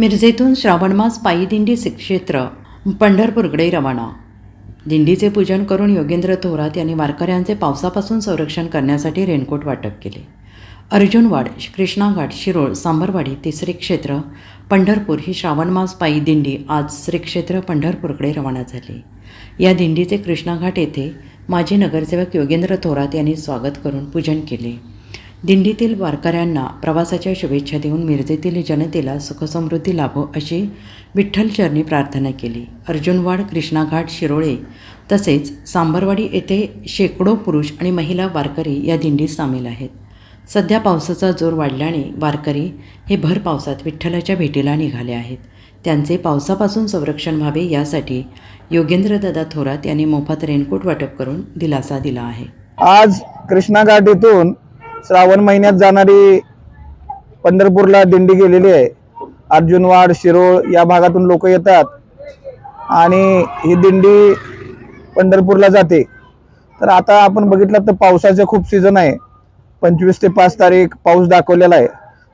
मिरजेतून श्रावणमास पायी दिंडी क्षेत्र पंढरपूरकडे रवाना. दिंडीचे पूजन करून योगेंद्र थोरात यांनी वारकऱ्यांचे पावसापासून संरक्षण करण्यासाठी रेनकोट वाटप केले. अर्जुनवाड कृष्णाघाट शिरोळ सांबरवाडी तिसरे क्षेत्र पंढरपूर ही श्रावणमास पायी दिंडी आज श्री क्षेत्र पंढरपूरकडे रवाना झाली. या दिंडीचे कृष्णाघाट येथे माजी नगरसेवक योगेंद्र थोरात यांनी स्वागत करून पूजन केले. दिंडीतील वारकऱ्यांना प्रवासाच्या शुभेच्छा देऊन मिरजेतील जनतेला सुखसमृद्धी लाभो अशी विठ्ठलचरणी प्रार्थना केली. अर्जुनवाड कृष्णाघाट शिरोळे तसेच सांबरवाडी येथे शेकडो पुरुष आणि महिला वारकरी या दिंडीत सामील आहेत. सध्या पावसाचा जोर वाढल्याने वारकरी हे भर पावसात विठ्ठलाच्या भेटीला निघाले आहेत. त्यांचे पावसापासून संरक्षण व्हावे यासाठी योगेंद्रदादा थोरात यांनी मोफत रेनकोट वाटप करून दिलासा दिला आहे. आज कृष्णाघाट येथून श्रावण महिन्यात जाणारी पंढरपूरला दिंडी गेलेली आहे. अर्जुनवाड शिरोळ या भागातून लोक येतात. आणि ही दिंडी पंढरपूरला जाते. तर आता आपण बघितलं तर पावसाचं खूप सीझन आहे. पंचवीस ते पाच तारीख पाऊस दाखवलेला आहे.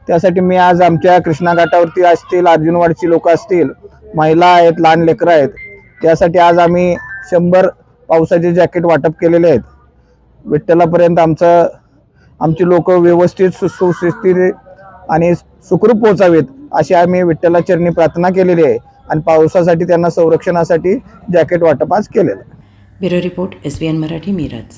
त्यासाठी मी आज आमच्या कृष्णा घाटावरती असतील अर्जुनवाडची लोक असतील महिला आहेत लहान लेकरं आहेत त्यासाठी आज आम्ही शंभर पावसाचे जॅकेट वाटप केलेले आहेत. विठ्ठलापर्यंत आमचं आमची लोक व्यवस्थित सुसुस्थिर आणि सुखरूप पोहोचावेत अशी आम्ही विठ्ठलाचरणी प्रार्थना केलेली आहे. आणि पावसासाठी त्यांना संरक्षणासाठी जॅकेट वाटप आज केलेलं bureau report S B N Marathi Miraj.